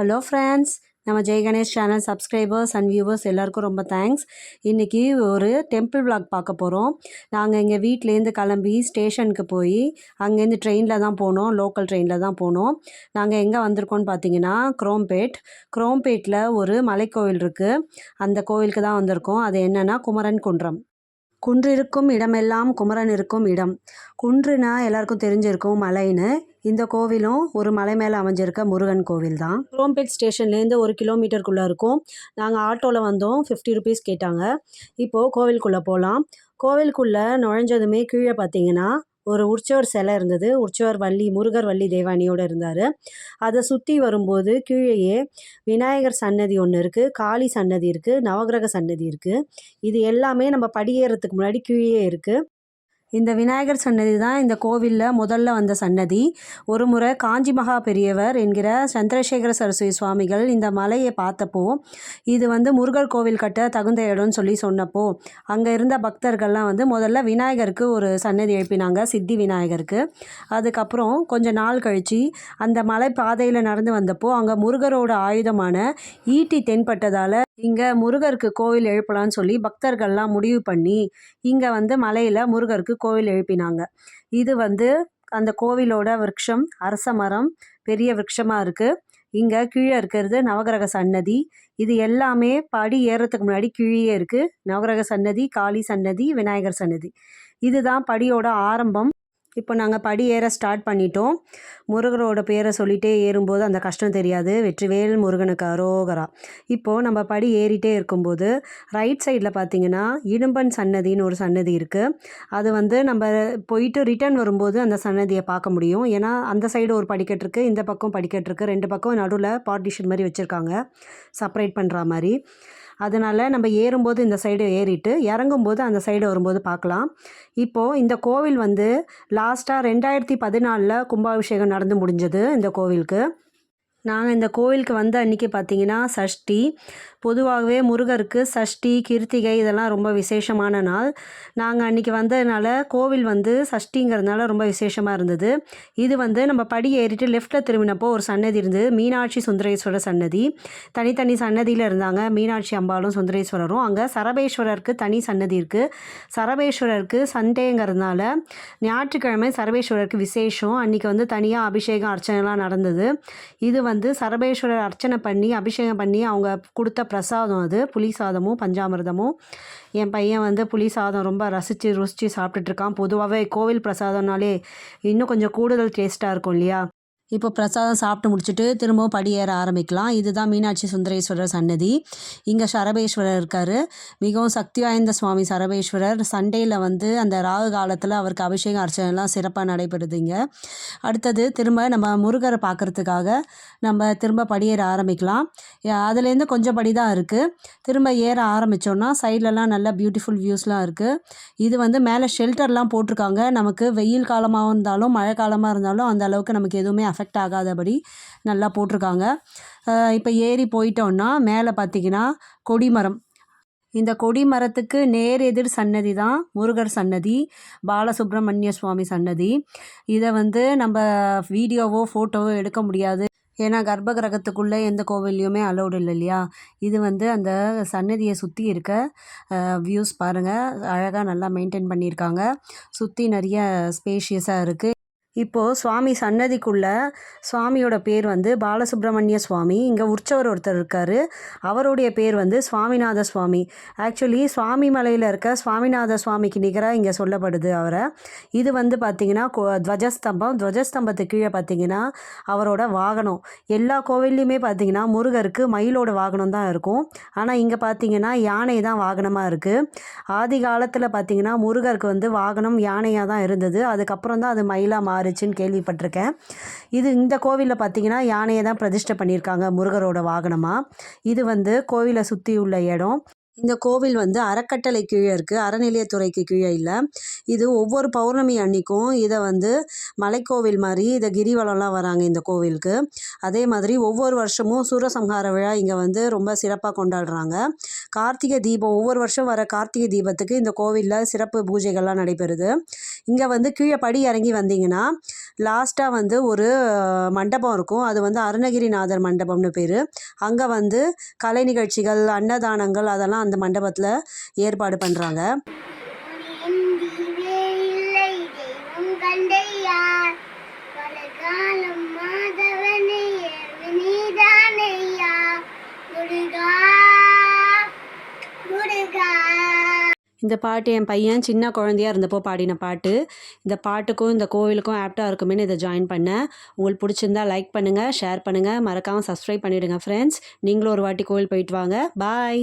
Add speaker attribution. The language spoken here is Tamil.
Speaker 1: ஹலோ ஃப்ரெண்ட்ஸ் நம்ம Jai Ganesh channel subscribers and viewers எல்லாருக்கும் ரொம்ப தேங்க்ஸ் இன்றைக்கி ஒரு டெம்பிள் vlog பார்க்க போகிறோம் நாங்கள் எங்கள் வீட்டிலேருந்து கிளம்பி ஸ்டேஷனுக்கு போய் அங்கேருந்து ட்ரெயினில் தான் போனோம் லோக்கல் ட்ரெயினில் தான் போனோம். நாங்கள் எங்கே வந்திருக்கோம்னு பார்த்தீங்கன்னா குரோம்பேட் குரோம்பேட்டில் ஒரு மலைக்கோவில் இருக்குது அந்த கோவிலுக்கு தான் வந்திருக்கோம். அது என்னென்னா குமரன் குன்றம். குன்றிருக்கும் இடமெல்லாம் குமரன் இருக்கும் இடம். குன்றுனா எல்லாருக்கும் தெரிஞ்சிருக்கும் மலைன்னு. இந்த கோவிலும் ஒரு மலை மேலே அமைஞ்சிருக்க முருகன் கோவில் தான் குரோம்பேட் ஸ்டேஷன்லேருந்து ஒரு கிலோமீட்டருக்குள்ளே இருக்கும். நாங்கள் ஆட்டோவில் வந்தோம். ஃபிஃப்டி ருபீஸ் கேட்டாங்க. இப்போது கோவிலுக்குள்ளே போகலாம் கோவிலுக்குள்ளே நுழைஞ்சதுமே கீழே பார்த்தீங்கன்னா ஒரு உற்சவர் சிலை இருந்தது. உற்சவர் வள்ளி முருகர் வள்ளி தேவானியோடு இருந்தார். அதை சுற்றி வரும்போது கீழேயே விநாயகர் சன்னதி ஒன்று இருக்குது காளி சன்னதி இருக்குது நவகிரக சன்னதி இருக்குது இது எல்லாமே நம்ம படியேறதுக்கு முன்னாடி கீழே இருக்குது இந்த விநாயகர் சன்னதி தான் இந்த கோவிலில் முதல்ல வந்த சன்னதி. ஒரு முறை காஞ்சி மகா பெரியவர் என்கிற சந்திரசேகர சரஸ்வதி சுவாமிகள் இந்த மலையை பார்த்தப்போ இது வந்து முருகர் கோவில் கட்ட தகுந்த இடம்னு சொல்லி சொன்னப்போ அங்கே இருந்த பக்தர்கள்லாம் வந்து முதல்ல விநாயகருக்கு ஒரு சன்னதி எழுப்பினாங்க சித்தி விநாயகருக்கு. அதுக்கப்புறம் கொஞ்ச நாள் கழித்து அந்த மலை பாதையில் நடந்து வந்தப்போ அங்கே முருகரோட ஆயுதமான ஈட்டி தென்பட்டதால் இங்கே முருகருக்கு கோவில் எழுப்பலாம்னு சொல்லி பக்தர்கள்லாம் முடிவு பண்ணி இங்கே வந்து மலையில் முருகருக்கு கோவில் எழுப்பினாங்க. இது வந்து அந்த கோவிலோட விருட்சம் அரச மரம் பெரிய விருட்சமாக இருக்குது இங்கே கீழே இருக்கிறது நவகிரக சன்னதி. இது எல்லாமே படி ஏறுறதுக்கு முன்னாடி கீழே இருக்குது நவகிரக சன்னதி காளி சன்னதி விநாயகர் சன்னதி. இதுதான் படியோட ஆரம்பம். இப்போ நாங்கள் படி ஏற ஸ்டார்ட் பண்ணிட்டோம். முருகரோட பேரை சொல்லிகிட்டே ஏறும்போது அந்த கஷ்டம் தெரியாது. வெற்றிவேல் முருகனுக்கு அரோகரா. இப்போது நம்ம படி ஏறிட்டே இருக்கும்போது ரைட் சைடில் பார்த்தீங்கன்னா இடும்பன் சன்னதின்னு ஒரு சன்னதி இருக்குது அது வந்து நம்ம போயிட்டு ரிட்டர்ன் வரும்போது அந்த சன்னதியை பார்க்க முடியும். ஏன்னா அந்த சைடு ஒரு படிக்கட்டு இருக்குது இந்த பக்கம் படிக்கட்டு இருக்குது ரெண்டு பக்கம் நடுவில் பார்ட்டிஷன் மாதிரி வச்சுருக்காங்க. செப்பரேட் பண்ணுற மாதிரி. அதனால் நம்ம ஏறும்போது இந்த சைடு ஏறிட்டு இறங்கும்போது அந்த சைடு வரும்போது பார்க்கலாம். இப்போது இந்த கோவில் வந்து லாஸ்ட்டாக ரெண்டாயிரத்தி பதினாலில் கும்பாபிஷேகம் நடந்து முடிஞ்சது இந்த கோவிலுக்கு. நாங்கள் இந்த கோவிலுக்கு வந்த அன்றைக்கி பார்த்திங்கன்னா சஷ்டி. பொதுவாகவே முருகருக்கு சஷ்டி கிருத்திகை இதெல்லாம் ரொம்ப விசேஷமான நாள். நாங்கள் அன்றைக்கி வந்ததுனால கோவில் வந்து சஷ்டிங்கிறதுனால ரொம்ப விசேஷமாக இருந்தது. இது வந்து நம்ம படி ஏறிட்டு லெஃப்ட்டில் திரும்பினப்போ ஒரு சன்னதி இருந்தது. மீனாட்சி சுந்தரேஸ்வரர் சன்னதி. தனித்தனி சன்னதியில் இருந்தாங்க. மீனாட்சி அம்பாலும் சுந்தரேஸ்வரரும். அங்கே சரபேஸ்வரருக்கு தனி சன்னதி இருக்குது சரபேஸ்வரருக்கு சண்டேங்கிறதுனால ஞாயிற்றுக்கிழமை சரபேஸ்வரருக்கு விசேஷம். அன்றைக்கி வந்து தனியாக அபிஷேகம் அர்ச்சனைலாம் நடந்தது. இது வந்து சரபேஸ்வரர் அர்ச்சனை பண்ணி அபிஷேகம் பண்ணி அவங்க கொடுத்த பிரசாதம் அது. புளி சாதமும் பஞ்சாமிர்தமும். என் பையன் வந்து புளி சாதம் ரொம்ப ரசித்து ருசித்து சாப்பிட்டுட்ருக்கான் பொதுவாகவே கோவில் பிரசாதம்னாலே இன்னும் கொஞ்சம் கூடுதல் டேஸ்ட்டாக இருக்கும் இல்லையா? இப்போ பிரசாதம் சாப்பிட்டு முடிச்சுட்டு திரும்பவும் படி ஏற ஆரம்பிக்கலாம். இதுதான் மீனாட்சி சுந்தரேஸ்வரர் சன்னதி. இங்கே சரபேஸ்வரர் இருக்கார். மிகவும் சக்தி வாய்ந்த சுவாமி சரபேஸ்வரர். சண்டேயில் வந்து அந்த ராகு காலத்தில் அவருக்கு அபிஷேகம் அர்ச்சனைலாம் சிறப்பாக நடைபெறுது இங்கே. அடுத்தது திரும்ப நம்ம முருகரை பார்க்குறதுக்காக நம்ம திரும்ப படியேற ஆரம்பிக்கலாம். அதுலேருந்து கொஞ்சம் படி தான் இருக்குது திரும்ப ஏற ஆரம்பித்தோன்னா சைட்லலாம் நல்ல பியூட்டிஃபுல் வியூஸ்லாம் இருக்குது இது வந்து மேலே ஷெல்டர்லாம் போட்டிருக்காங்க. நமக்கு வெயில் காலமாக இருந்தாலும் மழை காலமாக இருந்தாலும் அந்த அளவுக்கு நமக்கு எதுவுமே அஃபெக்ட் ஆகாதபடி நல்லா போட்டிருக்காங்க. இப்போ ஏறி போயிட்டோன்னா மேலே பார்த்தீங்கன்னா கொடிமரம். இந்த கொடிமரத்துக்கு நேர் எதிர் சன்னதி தான் முருகர் சன்னதி பாலசுப்ரமணிய சுவாமி சன்னதி. இதை வந்து நம்ம வீடியோவோ ஃபோட்டோவோ எடுக்க முடியாது. ஏன்னா கர்ப்ப கிரகத்துக்குள்ளே எந்த கோவில்லையுமே அலௌடு இல்லை இல்லையா? இது வந்து அந்த சன்னதியை சுற்றி இருக்க வியூஸ் பாருங்கள் அழகாக நல்லா மெயின்டைன் பண்ணியிருக்காங்க. சுற்றி நிறைய ஸ்பேஷியஸாக இருக்குது இப்போது சுவாமி சன்னதிக்குள்ள சுவாமியோட பேர் வந்து பாலசுப்ரமணிய சுவாமி. இங்கே உற்சவர் ஒருத்தர் இருக்கார். அவருடைய பேர் வந்து சுவாமிநாத சுவாமி. ஆக்சுவலி சுவாமி மலையில் இருக்க சுவாமிநாத சுவாமிக்கு நிகராக இங்கே சொல்லப்படுது அவரை. இது வந்து பார்த்திங்கன்னா துவஜஸ்தம்பம். துவஜஸ்தம்பத்துக்கு கீழே பார்த்திங்கன்னா அவரோட வாகனம். எல்லா கோவில்லையுமே பார்த்திங்கன்னா முருகருக்கு மயிலோட வாகனம் தான் இருக்கும். ஆனால் இங்கே பார்த்திங்கன்னா யானை தான் வாகனமாக இருக்குது ஆதி காலத்தில் பார்த்திங்கன்னா முருகருக்கு வந்து வாகனம் யானையாக தான் இருந்தது. அதுக்கப்புறம் தான் அது மயிலாக மாறுச்சுன்னு கேள்விப்பட்டிருக்கேன். இது இந்த கோவிலில் பார்த்தீங்கன்னா யானையை தான் பிரதிஷ்டை பண்ணியிருக்காங்க முருகரோட வாகனமாக இது வந்து கோவிலை சுற்றி உள்ள இடம். இந்த கோவில் வந்து அறக்கட்டளை கீழே இருக்குது அறநிலையத்துறைக்கு கீழே இல்லை. இது ஒவ்வொரு பௌர்ணமி அன்னைக்கும் இதை வந்து மலைக்கோவில் மாதிரி இதை கிரிவலம்லாம் வராங்க இந்த கோவிலுக்கு. அதே மாதிரி ஒவ்வொரு வருஷமும் சூரசம்ஹார விழா இங்கே வந்து ரொம்ப சிறப்பாக கொண்டாடுறாங்க. கார்த்திகை தீபம் ஒவ்வொரு வருஷம் வர கார்த்திகை தீபத்துக்கு இந்த கோவிலில் சிறப்பு பூஜைகள்லாம் நடைபெறுது. இங்கே வந்து கீழே படி இறங்கி வந்தீங்கன்னா லாஸ்ட்டாக வந்து ஒரு மண்டபம் இருக்கும். அது வந்து அருணகிரிநாதர் மண்டபம்னு பேர். அங்கே வந்து கலை நிகழ்ச்சிகள் அன்னதானங்கள் அதெல்லாம் அந்த மண்டபத்தில் ஏற்பாடு பண்ணுறாங்க இந்த பாட்டு என் பையன் சின்ன குழந்தையா இருந்தப்போ பாடின பாட்டு. இந்த பாட்டுக்கும் இந்த கோவிலுக்கும் ஆப்டாக இருக்குமேனு இதை ஜாயின் பண்ணேன். உங்களுக்கு பிடிச்சிருந்தா லைக் பண்ணுங்கள் ஷேர் பண்ணுங்கள் மறக்காமல் சப்ஸ்கிரைப் பண்ணிவிடுங்க ஃப்ரெண்ட்ஸ் நீங்களும் ஒரு வாட்டி கோவில் போயிட்டு வாங்க. பாய்